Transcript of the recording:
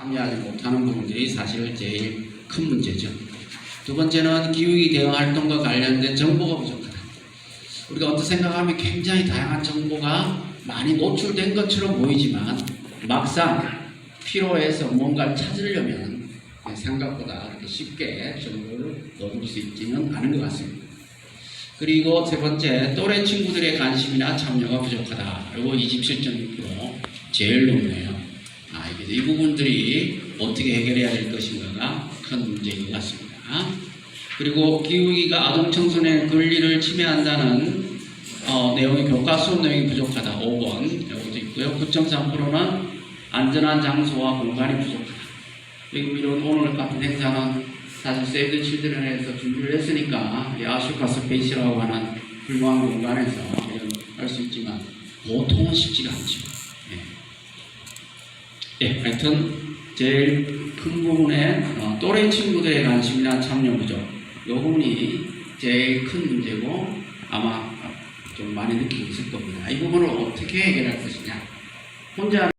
참여하지 못하는 부분들이 사실 제일 큰 문제죠. 두 번째는 기후위 대응 활동과 관련된 정보가 부족하다. 우리가 어떤 생각하면 굉장히 다양한 정보가 많이 노출된 것처럼 보이지만 막상 필요해서 뭔가를 찾으려면 생각보다 그렇게 쉽게 정보를 얻을 수 있지는 않은 것 같습니다. 그리고 세 번째, 또래 친구들의 관심이나 참여가 부족하다. 그리고 27.6% 제일 높네요. 아, 이게 이 부분들이 어떻게 해결해야 될 것인가가 큰 문제인 것 같습니다. 그리고 기후위기가 아동 청소년의 권리를 침해한다는 어, 내용의 교과 수업 내용이 부족하다. 5번 여기도 있고요. 9.3%는 안전한 장소와 공간이 부족하다. 그리고 이런 오늘 같은 행사는 사실 세이브 칠드런에서 준비를 했으니까 이 아슈카 스페이스라고 하는 훌륭한 공간에서 할수 있지만 보통은 쉽지가 않죠. 예. 예, 하여튼 제일 큰 부분에 어, 또래 친구들의 관심이나 참여 부족 이 부분이 제일 큰 문제고 아마 좀 많이 느끼고 있을 겁니다. 이 부분을 어떻게 해결할 것이냐 혼자